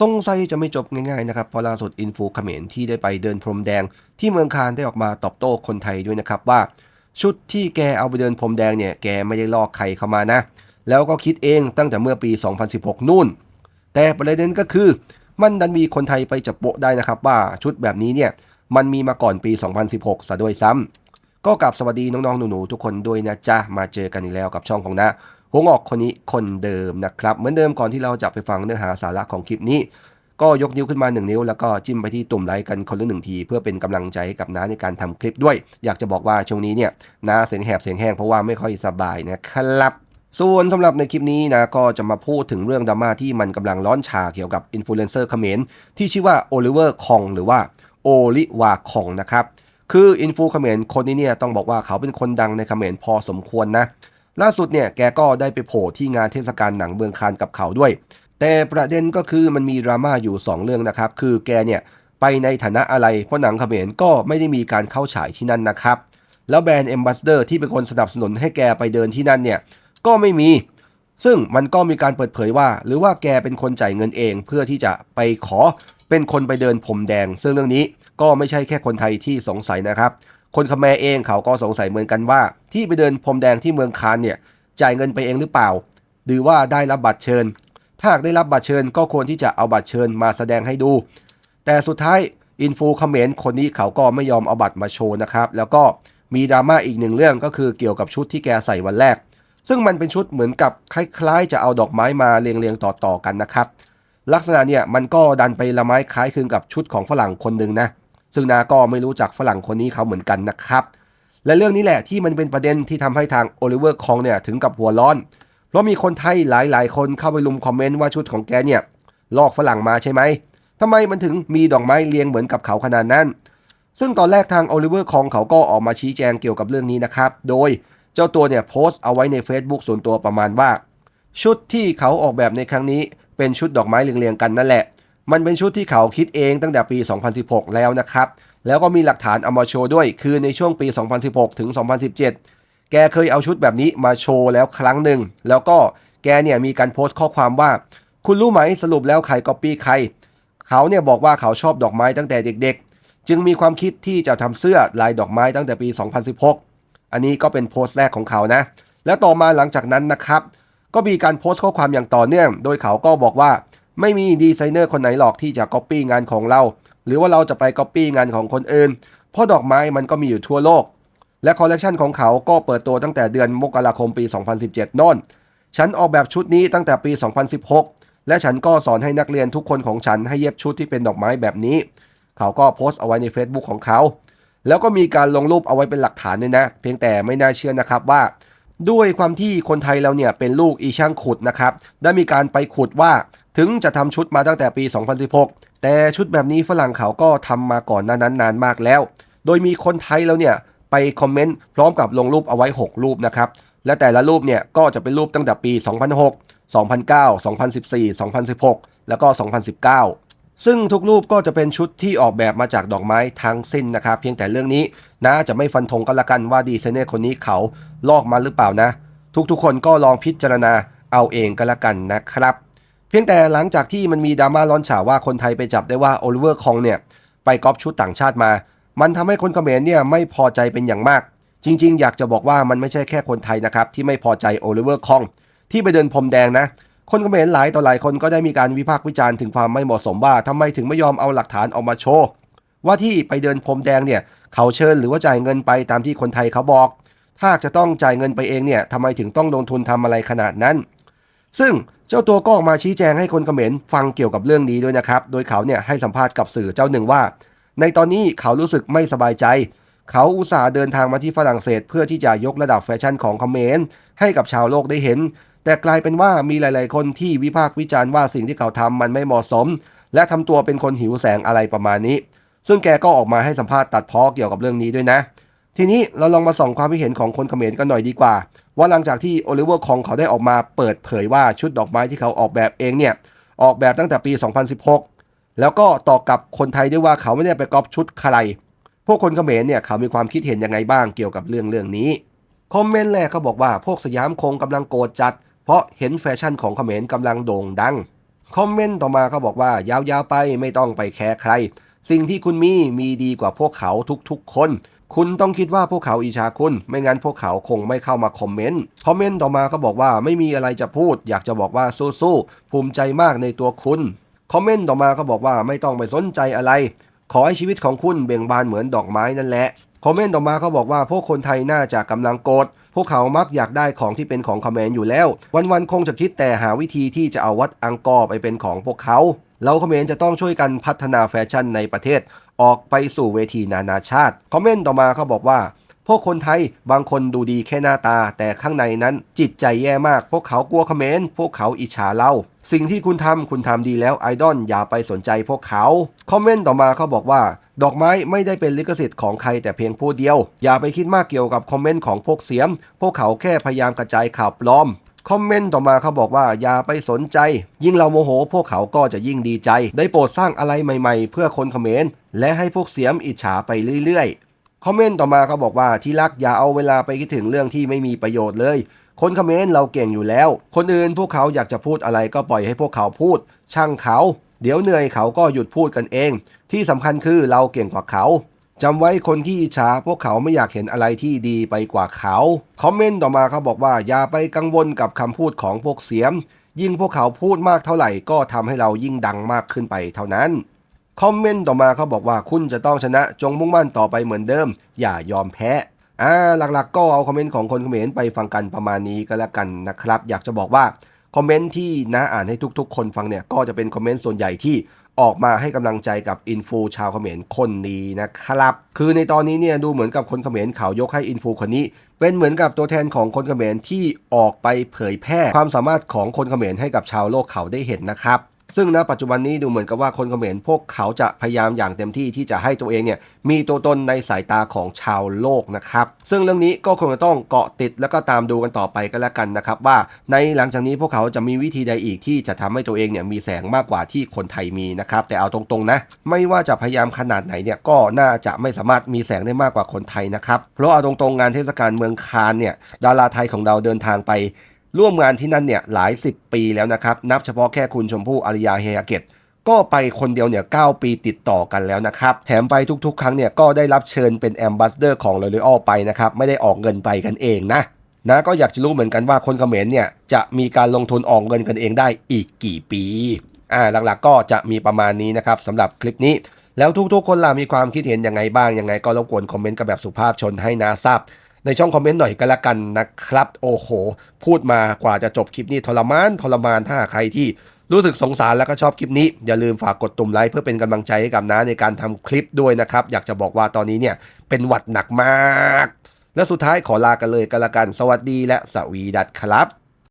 สงสัยจะไม่จบง่ายๆนะครับเพราะล่าสุดอินฟูเขมรที่ได้ไปเดินพรมแดง ที่เมืองคานได้ออกมาตอบโต้คนไทยด้วยนะครับว่า ชุดที่แกเอาไปเดินพรมแดงเนี่ยแกไม่ได้ลอกใครเข้ามานะ แล้วก็คิดเองตั้งแต่เมื่อปี 2016 นู่น แต่ประเด็นก็คือ มันดันมีคนไทยไปจับโปะได้นะครับว่าชุดแบบนี้เนี่ยมันมีมาก่อนปี 2016 ซะด้วยซ้ำก็กลับสวัสดีน้องๆหนูๆทุกคนด้วยนะจ๊ะมาเจอกันอีกแล้วกับช่องของนะ หงออกคนนี้คนเดิมนะครับ เหมือนเดิมก่อนที่เราจะไปฟังเนื้อหาสาระของคลิปนี้ ก็ยกนิ้วขึ้นมา 1 นิ้ว แล้วก็จิ้มไปที่ตุ่มไลค์กันคนละหนึ่งที เพื่อเป็นกำลังใจให้กับน้าในการทำคลิปด้วย อยากจะบอกว่าช่วงนี้เนี่ยน้าเสียงแหบเสียงแห้งเพราะว่าไม่ค่อยสบายนะครับส่วนสำหรับในคลิปนี้นะก็จะมาพูดถึงเรื่องดราม่าที่มันกำลังร้อนชาเกี่ยวกับอินฟลูเอนเซอร์เขมรที่ชื่อว่าโอลิเวอร์คองหรือว่าโอลิวาคองนะครับ คืออินฟูเขมรคนนี้เนี่ยต้องบอกว่าเขาเป็นคนดังในเขมรพอสมควรนะ ล่าสุดเนี่ยแกก็ได้ไปโผล่ที่งานเทศกาลหนังเมืองคานกับเขาด้วย แต่ประเด็นก็คือมันมีดราม่าอยู่ 2 เรื่องนะครับ คือแกเนี่ยไปในฐานะอะไร เพราะหนังเขมรก็ไม่ได้มีการเข้าฉายที่นั่นนะครับ แล้วแบรนด์เอมบ s สเดอร์ที่เป็นคนสนับสนุนให้แกไปเดินที่นั่นเนี่ยก็ไม่มี ซึ่งมันก็มีการเปิดเผยว่า หรือว่าแกเป็นคนจ่ายเงินเอง เพื่อที่จะไปขอเป็นคนไปเดินผมแดง ซึ่งเรื่องนี้ก็ไม่ใช่แค่คนไทยที่สงสัยนะครับ คนคแมรเองเขาก็สงสัยเหมือนกันว่า ที่ไปเดินพรมแดงที่เมืองคานเนี่ยจ่ายเงินไปเองหรือเปล่า หรือว่าได้รับบัตรเชิญ ถ้าหากได้รับบัตรเชิญก็ควรที่จะเอาบัตรเชิญมาแสดงให้ดู แต่สุดท้ายอินฟูคอมเมนต์คนนี้เขาก็ไม่ยอมเอาบัตรมาโชว์นะครับ แล้วก็มีดราม่าอีกหนึ่งเรื่องก็คือเกี่ยวกับชุดที่แกใส่วันแรก ซึ่งมันเป็นชุดเหมือนกับคล้ายๆ จะเอาดอกไม้มาเรียงๆต่อๆกันนะครับ ลักษณะเนี่ยมันก็ดันไปละไม้คล้ายคลึงกับชุดของฝรั่งคนหนึ่งนะ ซึ่งนาก็ไม่รู้จักฝรั่งคนนี้เขาเหมือนกันนะครับ และเรื่องนี้แหละที่มันเป็นประเด็นที่ทำให้ทางโอลิเวอร์คองเนี่ยถึงกับหัวร้อน เพราะมีคนไทยหลายๆ คนเข้าไปลุมคอมเมนต์ว่าชุดของแกเนี่ยลอกฝรั่งมาใช่ไหมทำไมมันถึงมีดอกไม้เรียงเหมือนกับเขาขนาดนั้น ซึ่งตอนแรกทางโอลิเวอร์คองเขาก็ออกมาชี้แจงเกี่ยวกับเรื่องนี้นะครับ โดยเจ้าตัวเนี่ยโพสต์เอาไว้ใน Facebook ส่วนตัวประมาณว่า ชุดที่เขาออกแบบในครั้งนี้เป็นชุดดอกไม้เรียงๆกันนั่นแหละ มันเป็นชุดที่เขาคิดเองตั้งแต่ปี 2016 แล้วนะครับ แล้วก็มีหลักฐานเอามาโชว์ด้วย คือในช่วงปี 2016 ถึง 2017 แกเคยเอาชุดแบบนี้มาโชว์แล้วครั้งหนึ่ง แล้วก็แกเนี่ยมีการโพสต์ข้อความว่า คุณรู้ไหมสรุปแล้วใครก๊อปปี้ใคร เขาเนี่ยบอกว่าเขาชอบดอกไม้ตั้งแต่เด็กๆ จึงมีความคิดที่จะทำเสื้อลายดอกไม้ตั้งแต่ปี 2016 อันนี้ก็เป็นโพสต์แรกของเขานะ แล้วต่อมาหลังจากนั้นนะครับ ก็มีการโพสต์ข้อความอย่างต่อเนื่อง โดยเขาก็บอกว่า ไม่มีดีไซเนอร์คนไหนหรอกที่จะก๊อปปี้งานของเรา หรือว่าเราจะไปก๊อปปี้งานของคนอื่น เพราะดอกไม้มันก็มีอยู่ทั่วโลก และคอลเลกชันของเขาก็เปิดตัวตั้งแต่เดือนมกราคมปี 2017โน่น ฉันออกแบบชุดนี้ตั้งแต่ปี 2016 และฉันก็สอนให้นักเรียนทุกคนของฉันให้เย็บชุดที่เป็นดอกไม้แบบนี้ เขาก็โพสต์เอาไว้ใน Facebook ของเขา แล้วก็มีการลงรูปเอาไว้เป็นหลักฐานด้วยนะ เพียงแต่ไม่น่าเชื่อนะครับว่าด้วยความที่คนไทยเราเนี่ยเป็นลูกอีช่างขุดนะครับ ได้มีการไปขุดว่า ถึงจะทำชุดมาตั้งแต่ปี 2016 แต่ชุดแบบนี้ฝรั่งเขาก็ทำมาก่อนหน้านั้นนานมากแล้ว โดยมีคนไทยแล้วเนี่ยไปคอมเมนต์พร้อมกับลงรูปเอาไว้ 6 รูปนะครับ และแต่ละรูปเนี่ยก็จะเป็นรูปตั้งแต่ปี 2006 2009 2014 2016 แล้วก็ 2019 ซึ่งทุกรูปก็จะเป็นชุดที่ออกแบบมาจากดอกไม้ทั้งสิ้นนะครับ เพียงแต่เรื่องนี้นะจะไม่ฟันธงก็แล้วกันว่าดีไซเนอร์คนนี้เขาลอกมาหรือเปล่านะ ทุกๆคนก็ลองพิจารณาเอาเองก็แล้วกันนะครับ เพียงแต่หลังจากที่มันมีดราม่าร้อนฉาว่าคนไทยไปจับได้ว่าโอลิเวอร์คองเนี่ยไปก๊อปชุดต่างชาติมา มันทำให้คนเขมรเนี่ยไม่พอใจเป็นอย่างมาก จริง ๆ อยากจะบอกว่ามันไม่ใช่แค่คนไทยนะครับที่ไม่พอใจโอลิเวอร์คองที่ไปเดินพรมแดงนะ คนเขมรหลายต่อหลายคนก็ได้มีการวิพากษ์วิจารณ์ถึงความไม่เหมาะสมว่าทำไมถึงไม่ยอมเอาหลักฐานออกมาโชว์ว่าที่ไปเดินพรมแดงเนี่ยเขาเชิญหรือว่าจ่ายเงินไปตามที่คนไทยเขาบอก ถ้าจะต้องจ่ายเงินไปเองเนี่ยทำไมถึงต้องลงทุนทำอะไรขนาดนั้น ซึ่ง เจ้าตัวก็ออกมาชี้แจงให้คนเขมรฟังเกี่ยวกับเรื่องนี้ด้วยนะครับ โดยเขาเนี่ยให้สัมภาษณ์กับสื่อเจ้าหนึ่งว่า ในตอนนี้เขารู้สึกไม่สบายใจ เขาอุตส่าห์เดินทางมาที่ฝรั่งเศส เพื่อที่จะยกระดับแฟชั่นของเขมรให้กับชาวโลกได้เห็น แต่กลายเป็นว่ามีหลาย ๆ คนที่วิพากษ์วิจารณ์ว่าสิ่งที่เขาทำมันไม่เหมาะสม และทำตัวเป็นคนหิวแสงอะไรประมาณนี้ ซึ่งแกก็ออกมาให้สัมภาษณ์ตัดพ้อเกี่ยวกับเรื่องนี้ด้วยนะ ทีนี้เราลองมาส่องความคิดเห็นของคนเขมรกันหน่อยดีกว่า ว่าหลังจากที่โอลิเวอร์คองเขาได้ออกมาเปิดเผยว่าชุดดอกไม้ที่เขาออกแบบเองเนี่ยออกแบบตั้งแต่ปี 2016 แล้วก็ต่อกับคนไทยด้วยว่าเขาไม่ได้ไปก๊อปชุดใคร พวกคนเขมรเนี่ยเขามีความคิดเห็นยังไงบ้างเกี่ยวกับเรื่องเรื่องนี้คอมเมนต์แรกเขาบอกว่าพวกสยามคงกำลังโกรธจัด เพราะเห็นแฟชั่นของเขมรกำลังโด่งดังคอมเมนต์ต่อมาก็บอกว่ายาวๆไปไม่ต้องไปแคร์ใคร สิ่งที่คุณมีมีดีกว่าพวกเขาทุกๆคน คุณต้องคิดว่าพวกเขาอิจฉาคุณ ไม่งั้นพวกเขาคงไม่เข้ามาคอมเมนต์ คอมเมนต์ต่อมาก็บอกว่าไม่มีอะไรจะพูด อยากจะบอกว่าสู้ๆภูมิใจมากในตัวคุณ คอมเมนต์ต่อมาก็บอกว่าไม่ต้องไปสนใจอะไร ขอให้ชีวิตของคุณเบ่งบานเหมือนดอกไม้นั่นแหละ คอมเมนต์ต่อมาเขาบอกว่าพวกคนไทยน่าจะกำลังโกรธพวกเขามักอยากได้ของที่เป็นของคอมเมนต์อยู่แล้ว วันๆคงจะคิดแต่หาวิธีที่จะเอาวัดอังกอร์ไปเป็นของพวกเขาเราคอมเมนต์จะต้องช่วยกันพัฒนาแฟชั่นในประเทศ ออกไปสู่เวทีนานาชาติ คอมเมนต์ต่อมาเขาบอกว่า พวกคนไทยบางคนดูดีแค่หน้าตา แต่ข้างในนั้นจิตใจแย่มาก พวกเขากลัวคอมเมนต์พวกเขาอิจฉาเราสิ่งที่คุณทำคุณทำดีแล้วไอดอลอย่าไปสนใจพวกเขา คอมเมนต์ต่อมาเขาบอกว่า ดอกไม้ไม่ได้เป็นลิขสิทธิ์ของใครแต่เพียงผู้เดียว อย่าไปคิดมากเกี่ยวกับคอมเมนต์ของพวกเสียม พวกเขาแค่พยายามกระจายข่าวปลอม คอมเมนต์ต่อมาเขาบอกว่าอย่าไปสนใจ ยิ่งเราโมโห พวกเขาก็จะยิ่งดีใจ ได้โปรดสร้างอะไรใหม่ๆ เพื่อคนเขมรและให้พวกเสียมอิจฉาไปเรื่อยๆ คอมเมนต์ต่อมาเขาบอกว่าที่รักอย่าเอาเวลาไปคิดถึงเรื่องที่ไม่มีประโยชน์เลย คนเขมรเราเก่งอยู่แล้ว คนอื่นพวกเขาอยากจะพูดอะไรก็ปล่อยให้พวกเขาพูด ช่างเขา เดี๋ยวเหนื่อยเขาก็หยุดพูดกันเอง ที่สำคัญคือเราเก่งกว่าเขา จำไว้คนที่อิจฉาพวกเขาไม่อยากเห็นอะไรที่ดีไปกว่าเขา คอมเมนต์ต่อมาเขาบอกว่า อย่าไปกังวลกับคำพูดของพวกเสียม ยิ่งพวกเขาพูดมากเท่าไหร่ก็ทำให้เรายิ่งดังมากขึ้นไปเท่านั้น คอมเมนต์ต่อมาเขาบอกว่าคุณจะต้องชนะจงมุ่งมั่นต่อไปเหมือนเดิม อย่ายอมแพ้อ่าหลักๆก็เอาคอมเมนต์ของคนเขมรไปฟังกันประมาณนี้ก็แล้วกันนะครับ อยากจะบอกว่าคอมเมนต์ที่น้าอ่านให้ทุกๆ คนฟังเนี่ยก็จะเป็นคอมเมนต์ส่วนใหญ่ที่ ออกมาให้กำลังใจกับอินฟูชาวเขมรคนนี้นะครับ คือในตอนนี้เนี่ยดูเหมือนกับคนเขมรเขายกให้อินฟูคนนี้ เป็นเหมือนกับตัวแทนของคนเขมรที่ออกไปเผยแพร่ความสามารถของคนเขมรให้กับชาวโลกเขาได้เห็นนะครับ ซึ่งณปัจจุบันนี้ดูเหมือนกับว่าคนเขมรพวกเขาจะพยายามอย่างเต็มที่ที่จะให้ตัวเองเนี่ยมีตัวตนในสายตาของชาวโลกนะครับ ซึ่งเรื่องนี้ก็คงจะต้องเกาะติดแล้วก็ตามดูกันต่อไปก็แล้วกันนะครับ ว่าในหลังจากนี้พวกเขาจะมีวิธีใดอีกที่จะทำให้ตัวเองเนี่ยมีแสงมากกว่าที่คนไทยมีนะครับแต่เอาตรงๆนะ ไม่ว่าจะพยายามขนาดไหนเนี่ยก็น่าจะไม่สามารถมีแสงได้มากกว่าคนไทยนะครับเพราะเอาตรงๆงานเทศกาลเมืองคานเนี่ยดาราไทยของเราเดินทางไป ร่วมงานที่นั่นเนี่ยหลายสิบปีแล้วนะครับ นับเฉพาะแค่คุณชมพู่อารยาเฮยเกตก็ไปคนเดียวเนี่ย 9 ปีติดต่อกันแล้วนะครับ แถมไปทุกๆ ครั้งเนี่ย ก็ได้รับเชิญเป็นแอมบาสเดอร์ของ l o ร e a l ไปนะครับ ไม่ได้ออกเงินไปกันเองนะนะก็อยากจะรู้เหมือนกันว่าคนเขมรเนี่ย จะมีการลงทุนออกเงินกันเองได้อีกกี่ปีอ่าหลักๆก็จะมีประมาณนี้นะครับสำหรับคลิปนี้ แล้วทุกๆ คนล่ะมีความคิดเห็นยังไงบ้างยังไง ก็รบกวนคอมเมนต์กันแบบสุภาพชนให้นาทราบ ในช่องคอมเมนต์หน่อยก็แล้วกันนะครับ โอ้โห พูดมากว่าจะจบคลิปนี้ทรมานทรมานถ้าใครที่รู้สึกสงสารแล้วก็ชอบคลิปนี้ อย่าลืมฝากกดตุ่มไลค์เพื่อเป็นกำลังใจให้กับน้าในการทำคลิปด้วยนะครับ อยากจะบอกว่าตอนนี้เนี่ยเป็นหวัดหนักมาก และสุดท้ายขอลากันเลยก็แล้วกัน สวัสดีและสวีดัตครับ